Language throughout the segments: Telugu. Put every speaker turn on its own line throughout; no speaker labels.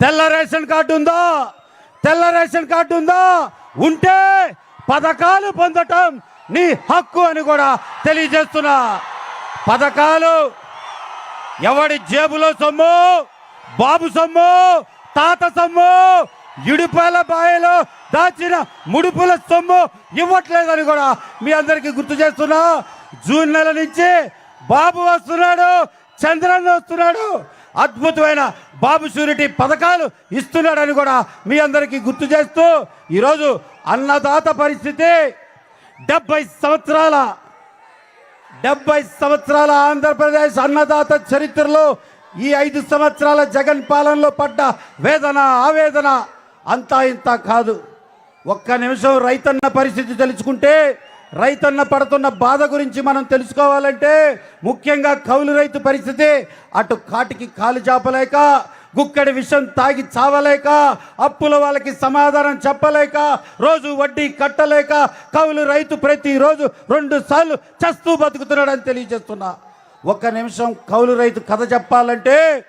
తెల్ల రేషన్ కార్డు ఉందా? తెల్ల రేషన్ కార్డు ఉందా? ఉంటే పథకాలు పొందటం నీ హక్కు అని కూడా తెలియజేస్తున్నా. పథకాలు ఎవడి జేబులో సొమ్ము? బాబు సొమ్ము? తాత సొమ్ము? ఇడుపుల బాయలో దాచిన ముడుపుల సొమ్ము ఇవ్వట్లేదని కూడా మీ అందరికీ గుర్తు చేస్తున్నా. జూన్ నెల నుంచి బాబు వస్తున్నాడు చంద్రన్న వస్తున్నాడు. అద్భుతమైన బాబు సూరిటీ పథకాలు ఇస్తున్నాడని కూడా మీ అందరికీ గుర్తు చేస్తూ ఈరోజు అన్నదాత పరిస్థితి. డెబ్బై సంవత్సరాల డెబ్బై సంవత్సరాల ఆంధ్రప్రదేశ్ అన్నదాత చరిత్రలో ఈ ఐదు సంవత్సరాల జగన్ పాలనలో పడ్డ వేదన ఆవేదన అంతా ఇంత కాదు. ఒక్క నిమిషం రైతన్న పరిస్థితి తెలుసుకుంటే రైతన్న పడుతున్న బాధ గురించి మనం తెలుసుకోవాలంటే ముఖ్యంగా కౌలు రైతు పరిస్థితి. అటు కాటికి కాలు చాపలేక గుక్కడి విషం తాగి చావలేక అప్పుల వాళ్ళకి సమాధానం చెప్పలేక రోజు వడ్డీ కట్టలేక కౌలు రైతు ప్రతిరోజు రెండు సార్లు చస్తూ బతుకుతున్నాడని తెలియజేస్తున్నా. ఒక్క నిమిషం కౌలు రైతు కథ చెప్పాలంటే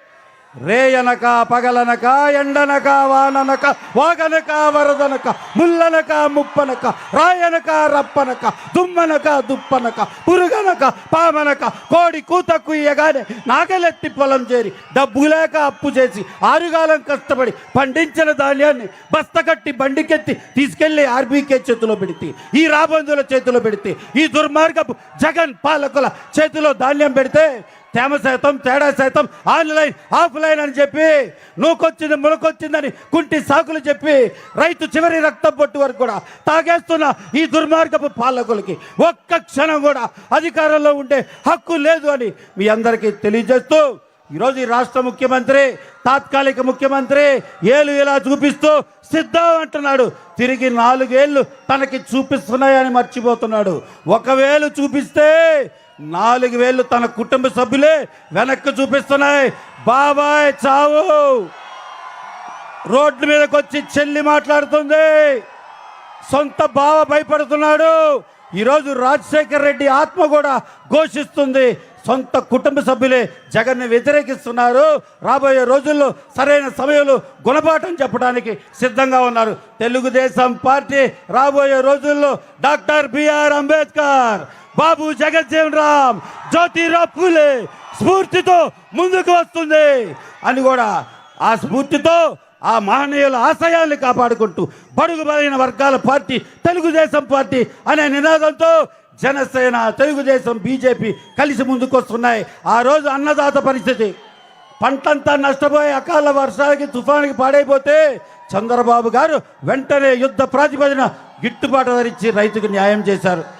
రేయనక పగలనక ఎండనక వాననక వాగనక వరదనక ముల్లనక ముప్పనక రాయనక రప్పనక దుమ్మనక దుప్పనక పురుగనక పామనక కోడి కూత ఇయ్యగానే నాగలెత్తి పొలం చేరి డబ్బు లేక అప్పు చేసి ఆరుగాలం కష్టపడి పండించిన ధాన్యాన్ని బస్తకట్టి బండికెత్తి తీసుకెళ్ళి ఆర్బీకే చేతిలో పెడితే ఈ రాబందుల చేతిలో పెడితే ఈ దుర్మార్గపు జగన్ పాలకుల చేతిలో ధాన్యం పెడితే తేమ శాతం తేడా శాతం ఆన్లైన్ ఆఫ్లైన్ అని చెప్పి నూకొచ్చింది ములకొచ్చిందని కుంటి సాకులు చెప్పి రైతు చివరి రక్తం పొట్టు వరకు కూడా తాగేస్తున్న ఈ దుర్మార్గపు పాలకులకి ఒక్క క్షణం కూడా అధికారంలో ఉండే హక్కు లేదు అని మీ అందరికీ తెలియజేస్తూ ఈరోజు ఈ రాష్ట్ర ముఖ్యమంత్రి తాత్కాలిక ముఖ్యమంత్రి ఏలు ఇలా చూపిస్తూ సిద్ధం అంటున్నాడు. తిరిగి నాలుగేళ్ళు తనకి చూపిస్తున్నాయని మర్చిపోతున్నాడు. ఒకవేళ చూపిస్తే నాలుగు వేళ్ళు తన కుటుంబ సభ్యులే వెనక్కి చూపిస్తున్నాయి. బాబాయ్ చావు! రోడ్ల మీదకి వచ్చి చెల్లి మాట్లాడుతుంది. సొంత బావ భయపడుతున్నాడు. ఈరోజు రాజశేఖర్ రెడ్డి ఆత్మ కూడా ఘోషిస్తుంది. సొంత కుటుంబ సభ్యులే జగన్ని వ్యతిరేకిస్తున్నారు. రాబోయే రోజుల్లో సరైన సమయంలో గుణపాఠం చెప్పడానికి సిద్ధంగా ఉన్నారు. తెలుగుదేశం పార్టీ రాబోయే రోజుల్లో డాక్టర్ బిఆర్ అంబేద్కర్ బాబు జగజ్జీవన్ రామ్ జ్యోతిరావు పూలే స్ఫూర్తితో ముందుకు వస్తుంది అని కూడా ఆ స్ఫూర్తితో ఆ మహనీయుల ఆశయాల్ని కాపాడుకుంటూ బడుగు బలైన వర్గాల పార్టీ తెలుగుదేశం పార్టీ అనే నినాదంతో జనసేన తెలుగుదేశం బీజేపీ కలిసి ముందుకొస్తున్నాయి. ఆ రోజు అన్నదాత పరిస్థితి. పంటంతా నష్టపోయి అకాల వర్షాలకి తుఫానికి పాడైపోతే చంద్రబాబు గారు వెంటనే యుద్ధ ప్రాతిపదిన గిట్టుబాటు ధరించి రైతుకు న్యాయం చేశారు.